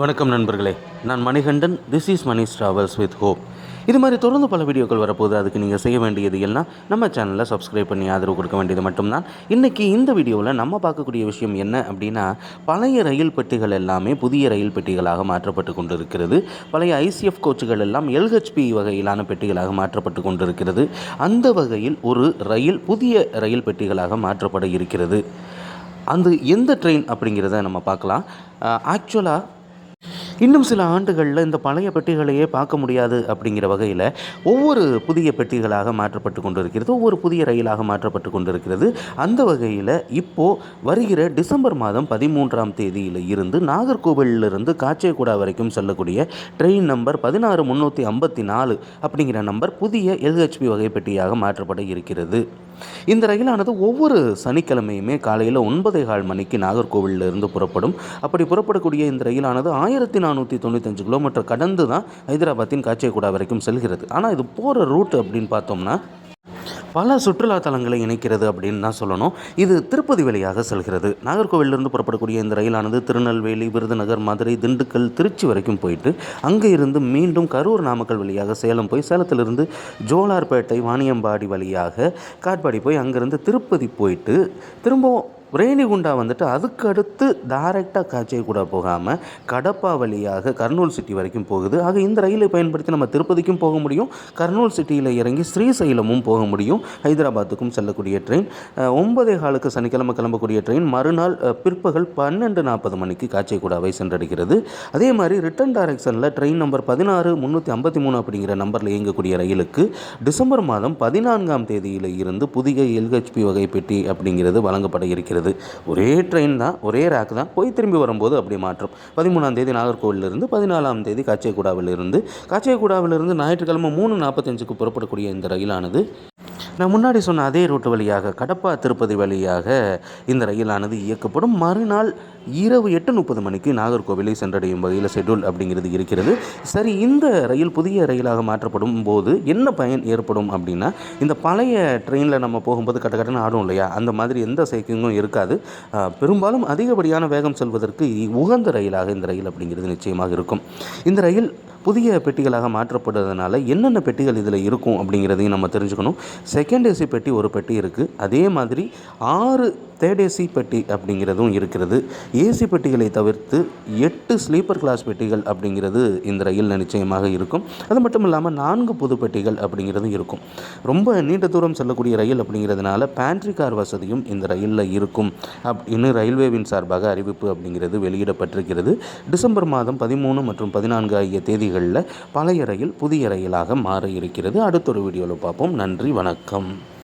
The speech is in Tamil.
வணக்கம் நண்பர்களே. நான் Manikandan this is Mani travels with hope இது மாதிரி தொடர்ந்து பல வீடியோக்கள் வரப்போது அதுக்கு நீங்கள் செய்ய வேண்டியது எல்லாம் நம்ம சேனலில் சப்ஸ்கிரைப் பண்ணி ஆதரவு கொடுக்க வேண்டியது மட்டும்தான். இன்றைக்கி இந்த வீடியோவில் நம்ம பார்க்கக்கூடிய விஷயம் என்ன அப்படின்னா பழைய ரயில் பெட்டிகள் எல்லாமே புதிய ரயில் பெட்டிகளாக மாற்றப்பட்டு கொண்டிருக்கிறது. பழைய ஐசிஎஃப் கோச்சுகள் எல்லாம் எல்ஹெச்பி வகையிலான பெட்டிகளாக மாற்றப்பட்டு கொண்டிருக்கிறது. அந்த வகையில் ஒரு ரயில் புதிய ரயில் பெட்டிகளாக மாற்றப்பட இருக்கிறது. அந்த எந்த ட்ரெயின் அப்படிங்கிறத நம்ம பார்க்கலாம். ஆக்சுவலாக இன்னும் சில ஆண்டுகளில் இந்த பழைய பெட்டிகளையே பார்க்க முடியாது அப்படிங்கிற வகையில் ஒவ்வொரு புதிய பெட்டிகளாக மாற்றப்பட்டு கொண்டிருக்கிறது ஒவ்வொரு புதிய ரயிலாக மாற்றப்பட்டு கொண்டிருக்கிறது. அந்த வகையில் இப்போது வருகிற டிசம்பர் மாதம் பதிமூன்றாம் தேதியில் இருந்து நாகர்கோவிலிருந்து காச்சேகுடா வரைக்கும் செல்லக்கூடிய ட்ரெயின் நம்பர் பதினாறு முந்நூற்றி ஐம்பத்தி நாலு அப்படிங்கிற நம்பர் புதிய எல்ஹெச்பி வகை பெட்டியாக மாற்றப்பட இருக்கிறது. இந்த ரயிலானது ஒவ்வொரு சனிக்கிழமையுமே காலையில் ஒன்பதே கால் மணிக்கு நாகர்கோவிலில் இருந்து புறப்படும். அப்படி புறப்படக்கூடிய இந்த ரயிலானது ஆயிரத்தி நானூற்றி தொண்ணூத்தஞ்சு கிலோமீட்டர் கடந்து தான் ஹைதராபாத்தின் காச்சேகுடா வரைக்கும் செல்கிறது. ஆனால் இது போகிற ரூட் அப்படின்னு பார்த்தோம்னா பல சுற்றுலா தலங்களை இணைக்கிறது அப்படின்னு தான் சொல்லணும். இது திருப்பதி வழியாக செல்கிறது. நாகர்கோவிலிருந்து புறப்படக்கூடிய இந்த ரயிலானது திருநெல்வேலி விருதுநகர் மதுரை திண்டுக்கல் திருச்சி வரைக்கும் போயிட்டு அங்கே இருந்து மீண்டும் கரூர் நாமக்கல் வழியாக சேலம் போய் சேலத்திலிருந்து ஜோலார்பேட்டை வாணியம்பாடி வழியாக காட்பாடி போய் அங்கேருந்து திருப்பதி போயிட்டு திரும்பவும் ரேணிகுண்டா வந்துட்டு அதுக்கு அடுத்து டைரெக்டாக காச்சேகுடா போகாமல் கடப்பா வழியாக கர்னூல் சிட்டி வரைக்கும் போகுது. ஆக இந்த ரயிலை பயன்படுத்தி நம்ம திருப்பதிக்கும் போக முடியும். கர்னூல் சிட்டியில் இறங்கி ஸ்ரீசைலமும் போக முடியும். ஹைதராபாத்துக்கும் செல்லக்கூடிய ட்ரெயின் ஒன்பதே காலுக்கு சனிக்கிழமை கிளம்பக்கூடிய ட்ரெயின் மறுநாள் பிற்பகல் பன்னெண்டு நாற்பது மணிக்கு காச்சேகுடாவை சென்றடைகிறது. அதே மாதிரி ரிட்டன் டைரக்ஷனில் ட்ரெயின் நம்பர் பதினாறு முந்நூற்றி ஐம்பத்தி மூணு அப்படிங்கிற நம்பரில் இயங்கக்கூடிய ரயிலுக்கு டிசம்பர் மாதம் பதினான்காம் தேதியில் இருந்து புதிய எல்ஹெச்பி வகை பெட்டி அப்படிங்கிறது வழங்கப்பட இருக்கிறது. ஒரே ட்ரெயின் தான் ஒரே ரேக் தான் போய் திரும்பி வரும்போது அப்படி மாற்றம். பதிமூணாம் தேதி நாகர்கோவிலிருந்து பதினாலாம் தேதி காச்சேகுடாவிலிருந்து காச்சேகுடாவிலிருந்து ஞாயிற்றுக்கிழமை மூணு நாற்பத்தஞ்சுக்கு புறப்படக்கூடிய இந்த ரயிலானது நான் முன்னாடி சொன்ன அதே ரூட்டு வழியாக கடப்பா திருப்பதி வழியாக இந்த ரயிலானது இயக்கப்படும். மறுநாள் இரவு எட்டு முப்பது மணிக்கு நாகர்கோவிலை சென்றடையும் வகையில் ஷெட்யூல் அப்படிங்கிறது இருக்கிறது. சரி இந்த ரயில் புதிய ரயிலாக மாற்றப்படும் போது என்ன பயன் ஏற்படும் அப்படின்னா இந்த பழைய ட்ரெயினில் நம்ம போகும்போது கட்ட கட்டன்னு ஆடும் இல்லையா? அந்த மாதிரி எந்த சைக்கிங்கும் இருக்காது. பெரும்பாலும் அதிகப்படியான வேகம் செல்வதற்கு உகந்த ரயிலாக இந்த ரயில் அப்படிங்கிறது நிச்சயமாக இருக்கும். இந்த ரயில் புதிய பெட்டிகளாக மாற்றப்படுறதுனால என்னென்ன பெட்டிகள் இதில் இருக்கும் அப்படிங்கிறதையும் நம்ம தெரிஞ்சுக்கணும். செகண்ட் ஏசி பெட்டி ஒரு பெட்டி இருக்குது அதே மாதிரி ஆறு தேர்ட் ஏசி பெட்டி அப்படிங்கிறதும் இருக்கிறது. ஏசி பெட்டிகளை தவிர்த்து எட்டு ஸ்லீப்பர் கிளாஸ் பெட்டிகள் அப்படிங்கிறது இந்த ரயிலில் நிச்சயமாக இருக்கும். அது மட்டும் இல்லாமல் நான்கு பொது பெட்டிகள் அப்படிங்கிறதும் இருக்கும். ரொம்ப நீண்ட தூரம் செல்லக்கூடிய ரயில் அப்படிங்கிறதுனால பேண்ட்ரி கார் வசதியும் இந்த ரயிலில் இருக்கும். அப்படின்னு ரயில்வேவின் சார்பாக அறிவிப்பு அப்படிங்கிறது வெளியிடப்பட்டிருக்கிறது. டிசம்பர் மாதம் பதிமூணு மற்றும் பதினான்கு ஆகிய தேதிகள் தேதிகளில் பழைய ரயில் புதிய ரயிலாக மாற இருக்கிறது அடுத்த ஒரு வீடியோவில் பார்ப்போம். நன்றி வணக்கம்.